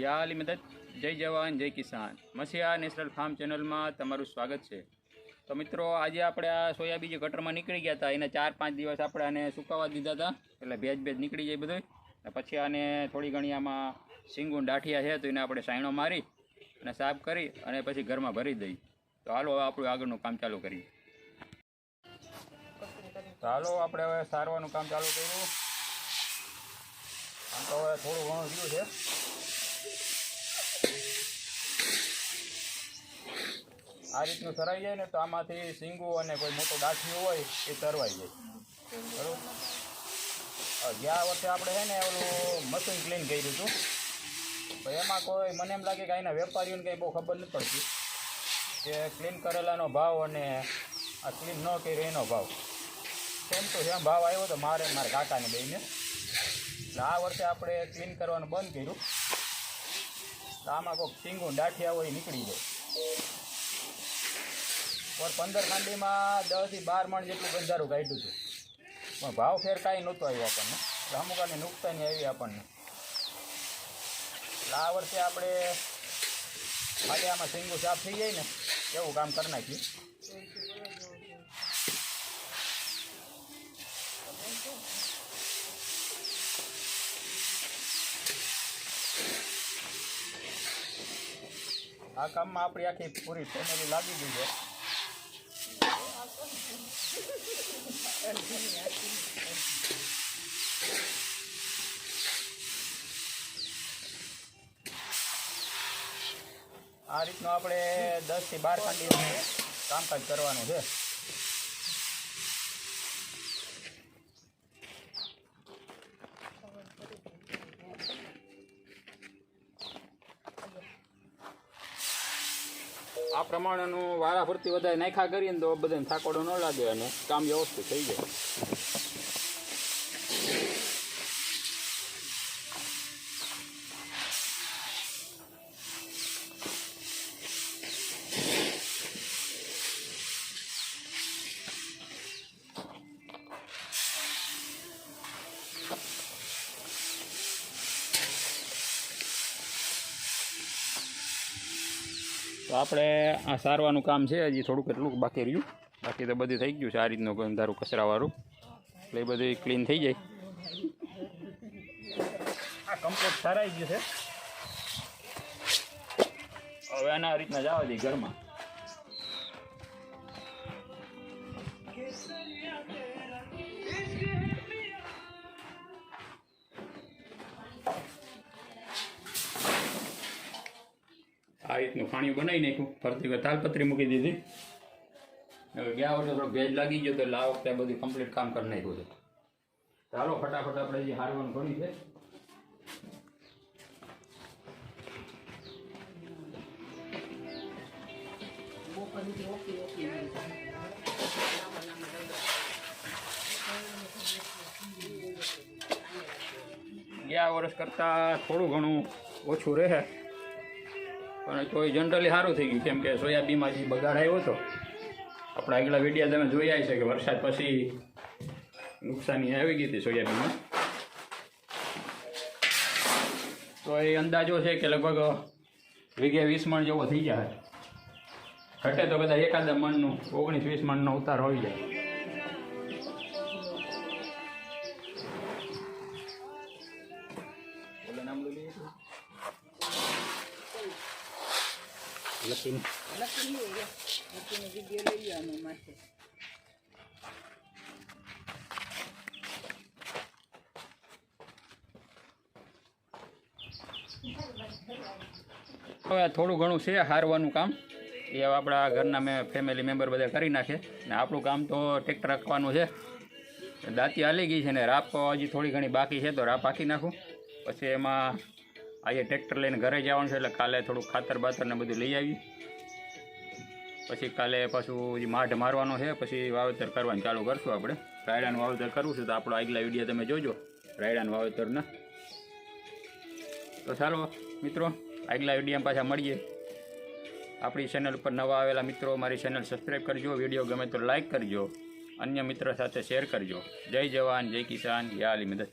યા અલી મદદ, જય જવાન, જય કિસાન. મસીહા નેશનલ ફાર્મ ચેનલમાં તમારું સ્વાગત છે. તો મિત્રો, આજે આપણે આ સોયાબીન જે ગટરમાં નીકળી ગયા હતા. એને ચાર પાંચ દિવસ આપણે આને સુકાવા દીધા હતા. એટલે ભેજ ભેજ નીકળી જાય બધું પછી આને થોડી ઘણી આમાં સિંગુન ડાઠિયા છે, તો એને આપણે સાયણો મારી અને સાફ કરી અને પછી ઘરમાં ભરી દઈ. તો હાલો, હવે આપણું આગળનું કામ ચાલુ કરીએ. તો હાલો, આપણે હવે સારવાનું કામ ચાલુ કર્યું. આમ તો હવે થોડું ઘણું રહ્યું છે. આ રીતનું સરાઈ જાય ને તો આમાંથી સિંગુ અને કોઈ મોટો દાઠિયું હોય એ તરવાઈ જાય. બરાબર? ગયા વર્ષે આપણે છે ને ઓલું મશીન ક્લીન કર્યું હતું. તો એમાં કોઈ, મને એમ લાગે કે અહીંના વેપારીઓને કંઈ બહુ ખબર નથી પડતી કે ક્લીન કરેલાનો ભાવ અને આ ક્લીન ન કર્યો એનો ભાવ. એમ તો જેમ ભાવ આવ્યો તો મારે, મારા કાકાને બેને આ વર્ષે આપણે ક્લીન કરવાનું બંધ કર્યું. આમાં કોઈક સિંગું દાઠિયા હોય નીકળી જાય. પર પંદર ખાંડીમાં દસથી બાર મણ જેટલું ગંધારું કાઢ્યું હતું પણ ભાવ ફેર કાંઈ નહોતો આવ્યો આપણને. આને નુકસાની આવી આપણને. એટલે આ વર્ષે આપણે ખાલી આમાં સિંગું સાફ થઈ જાય ને, એવું કામ કરી નાખ્યું આ કામમાં આપણી આખી પૂરી ફેમિલી લાગી ગઈ છે. આ રીતનું આપણે દસથી બાર કાંડી કામકાજ કરવાનું છે. આ પ્રમાણેનું વારાફરતી વધારે નાખ્યા કરીએ ને તો બધાને થાકોડો ન લાગે અને કામ વ્યવસ્થિત થઈ જાય. તો આપણે આ સારવાનું કામ છે, હજી થોડુંક એટલું બાકી રહ્યું. બાકી તો બધું થઈ ગયું છે, આ રીતનું કોઈ કચરાવાળું. એટલે એ બધું ક્લીન થઈ જાય. આ કમ્પ્લેટ સારાઈ ગયું છે. હવે આના રીતના જવા દઈએ ઘરમાં. આ રીતનું ખાણિયું બનાવી નાખ્યું. ફરતી વખત તાલપત્રી મૂકી દીધી. હવે ગયા વર્ષે થોડો ભેજ લાગી ગયો તો એટલે આ વખતે બધું કમ્પ્લીટ કામ કરી નાખ્યું છે. ચાલો ફટાફટ આપણે જે હારવાનું ઘણી છે. ગયા વર્ષ કરતાં થોડું ઘણું ઓછું રહે. પણ તોય જનરલી સારું થઈ ગયું. કેમ કે સોયાબીનમાં જે બગાડ આવ્યો હતો, આપણા આગલા વિડીયા તમે જોયા છે કે વરસાદ પછી નુકસાની આવી ગઈ હતી સોયાબીનમાં તો એ અંદાજો છે કે લગભગ વીઘે વીસ મણ જેવો થઈ જાય ઘટે તો કદાચ એકાદ મણનું, ઓગણીસ વીસ મણનો ઉતાર હોઈ જાય. લખીને લખી લે લખીને વીડિયો લઈ લેવાનો માથે હવે થોડું ઘણું છે હારવાનું કામ. એ આપણા ઘરના મેં ફેમિલી મેમ્બર બધા કરી નાખે. ને આપણું કામ તો ટ્રેક્ટર રાખવાનું છે. દાંતી હાલી ગઈ છે ને, રાપ હજી થોડી ઘણી બાકી છે તો રાપ હાંકી નાખું. પછી એમાં આજે ટ્રેક્ટર લઈને ઘરે જવાનું છે એટલે કાલે થોડું ખાતર બાતર ને બધું લઈ આવી. પછી કાલે પાછું માઢ મારવાનો છે, પછી વાવેતર કરવાનું ચાલુ કરશું આપણે. રાયડાનું વાવેતર કરવું છે તો આપણો આગલા વીડિયો તમે જોજો, રાયડાનું વાવેતરના. તો ચાલો મિત્રો, આગલા વિડીયોમાં પાછા મળીએ. આપણી ચેનલ ઉપર નવા આવેલા મિત્રો, મારી ચેનલ સબસ્ક્રાઈબ કરજો, વીડિયો ગમે તો લાઈક કરજો. અન્ય મિત્રો સાથે શેર કરજો. જય જવાન, જય કિસાન યા અલી મદદ.